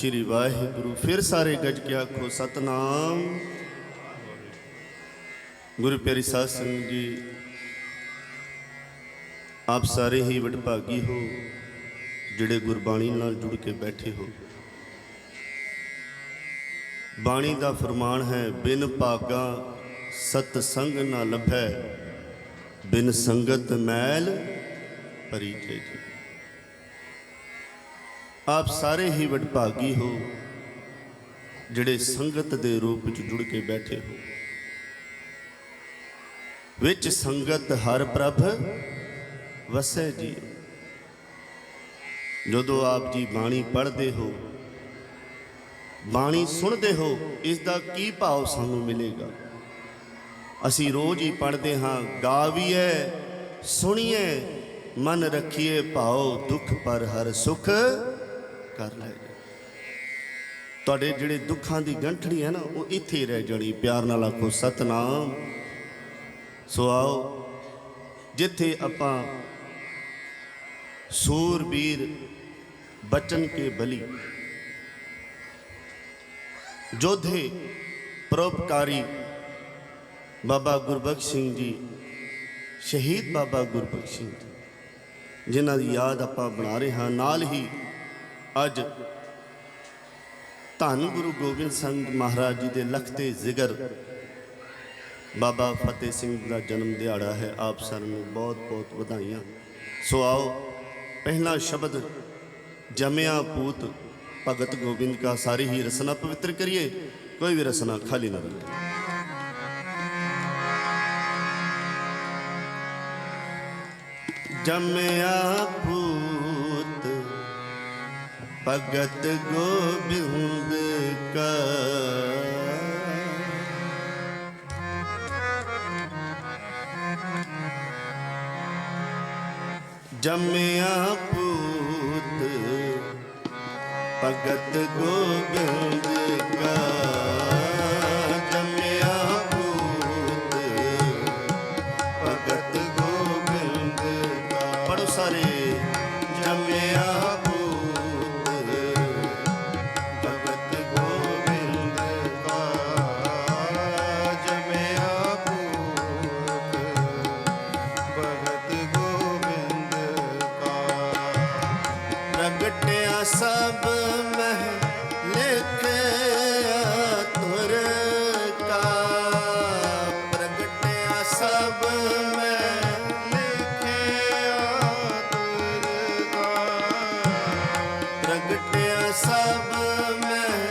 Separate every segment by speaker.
Speaker 1: ਸ਼੍ਰੀ ਵਾਹਿਗੁਰੂ, ਫਿਰ ਸਾਰੇ ਗੱਜ ਕੇ ਆਖੋ ਸਤਨਾਮ। ਗੁਰੂ ਪਿਆਰੀ ਸਾਧ ਸੰਗਤ ਜੀ, ਆਪ ਸਾਰੇ ਹੀ ਵਡਭਾਗੀ ਹੋ, ਜਿਹੜੇ ਗੁਰਬਾਣੀ ਨਾਲ ਜੁੜ ਕੇ ਬੈਠੇ ਹੋ। ਬਾਣੀ ਦਾ ਫਰਮਾਨ ਹੈ, ਬਿਨ ਭਾਗਾ ਸਤ ਸੰਗ ਨਾ ਲੱਭੈ, ਬਿਨ ਸੰਗਤ ਮੈਲ ਪਰੀਜੈ ਜੀ ਆਪ ਸਾਰੇ ਹੀ ਵਡਭਾਗੀ ਹੋ, ਜਿਹੜੇ ਸੰਗਤ ਦੇ ਰੂਪ ਵਿੱਚ ਜੁੜ ਕੇ ਬੈਠੇ ਹੋ। ਵਿੱਚ ਸੰਗਤ ਹਰ ਪ੍ਰਭ ਵਸੈ ਜੀ। ਜਦੋਂ ਆਪ ਜੀ ਬਾਣੀ ਪੜ੍ਹਦੇ ਹੋ, ਬਾਣੀ ਸੁਣਦੇ ਹੋ ਇਸ ਦਾ ਕੀ ਭਾਵ ਸਾਨੂੰ ਮਿਲੇਗਾ? ਅਸੀਂ ਰੋਜ਼ ਹੀ ਪੜ੍ਹਦੇ ਹਾਂ ਗਾਵੀਏ ਸੁਣੀਏ ਮਨ ਰੱਖੀਏ ਭਾਉ ਦੁੱਖ ਪਰ ਹਰ ਸੁਖ। ਕਰ ਲੈ। ਤੁਹਾਡੇ ਜਿਹੜੇ ਦੁੱਖਾਂ ਦੀ ਗੰਠੜੀ ਹੈ ਨਾ, ਉਹ ਇੱਥੇ ਰਹਿ ਜਾਣੀ। ਪਿਆਰ ਨਾਲ ਆਖੋ, ਸਤਨਾਮ। ਸੋ ਆਓ, ਜਿੱਥੇ ਆਪਾਂ ਸੂਰਬੀਰ ਬਚਨ ਕੇ ਬਲੀ। ਜੋਧੇ ਪਰਉਪਕਾਰੀ ਬਾਬਾ ਗੁਰਬਖਸ਼ ਸਿੰਘ ਜੀ, ਸ਼ਹੀਦ ਬਾਬਾ ਗੁਰਬਖਸ਼ ਸਿੰਘ ਜੀ, ਜਿਨ੍ਹਾਂ ਦੀ ਯਾਦ ਆਪਾਂ ਬਣਾ ਰਹੇ ਹਾਂ, ਨਾਲ ਹੀ ਅੱਜ ਧੰਨ ਗੁਰੂ ਗੋਬਿੰਦ ਸਿੰਘ ਮਹਾਰਾਜ ਜੀ ਦੇ ਲਖਤੇ ਜ਼ਿਗਰ ਬਾਬਾ ਫਤਿਹ ਸਿੰਘ ਦਾ ਜਨਮ ਦਿਹਾੜਾ ਹੈ। ਆਪ ਸਾਰਿਆਂ ਨੂੰ ਬਹੁਤ ਬਹੁਤ ਵਧਾਈਆਂ। ਸੋ ਆਓ, ਪਹਿਲਾ ਸ਼ਬਦ ਜਮਿਆ ਪੂਤ ਭਗਤ ਗੋਬਿੰਦ ਕਾ ਸਾਰੀ ਹੀ ਰਸਨਾ ਪਵਿੱਤਰ ਕਰੀਏ। ਕੋਈ ਵੀ ਰਸਨਾ ਖਾਲੀ ਨਾ ਰਹੇ ਜਮਿਆ ਪੂਤ ਭਗਤ ਗੋਬਿੰਦ ਕਾ। ਜਮਿਆ ਪੂਤ ਭਗਤ ਗੋਬਿੰਦ ਕਾ। ਜਮਿਆ ਪੂਤ ਭਗਤ ਗੋਬਿੰਦ ਕਾ। ਪੜੋ ਸਾਰੇ। ਸਭ ਮਹਿ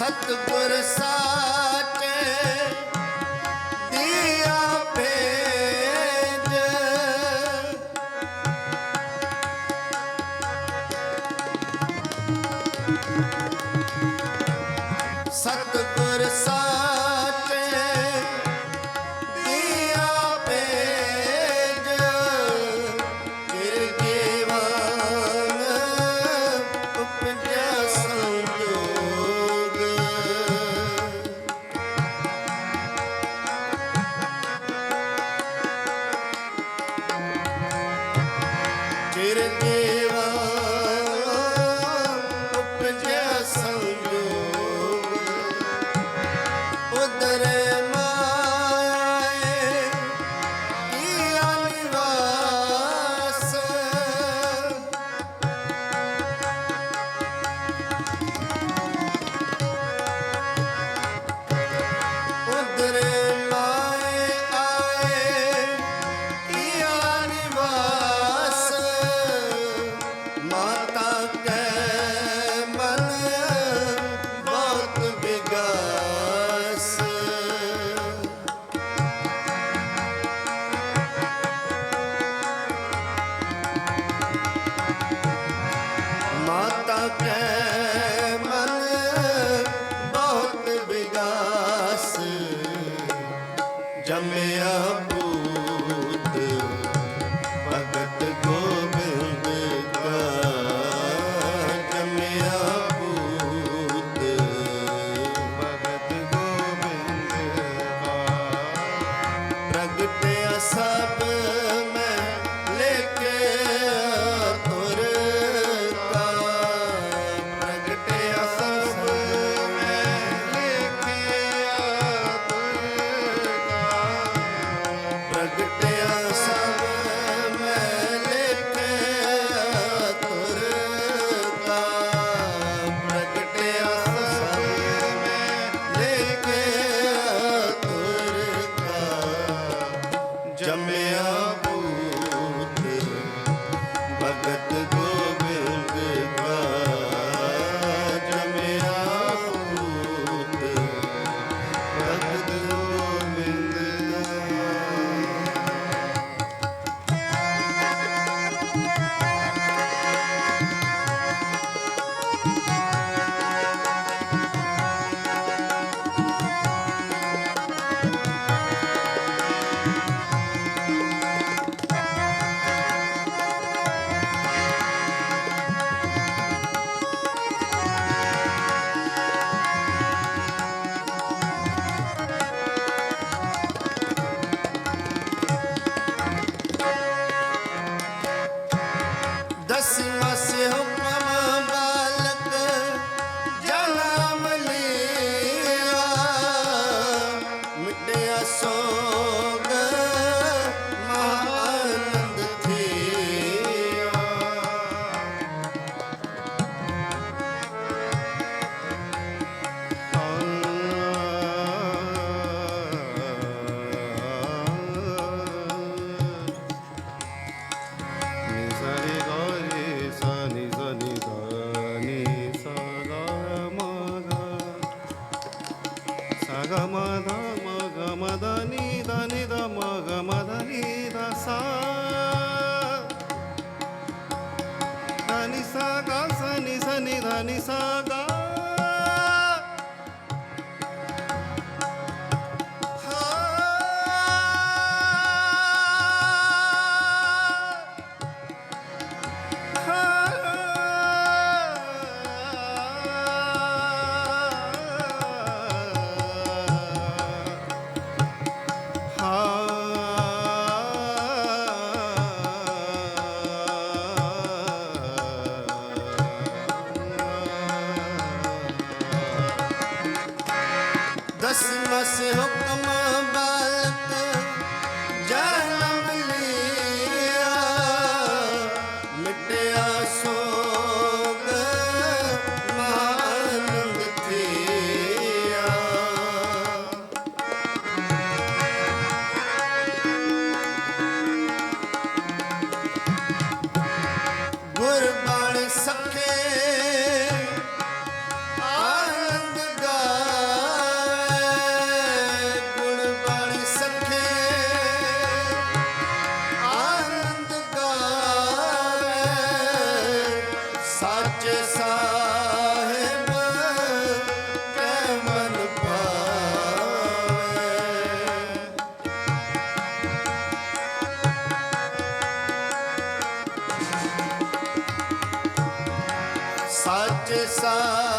Speaker 1: ਸਤਿਗੁਰ ਸਾਚੇ सा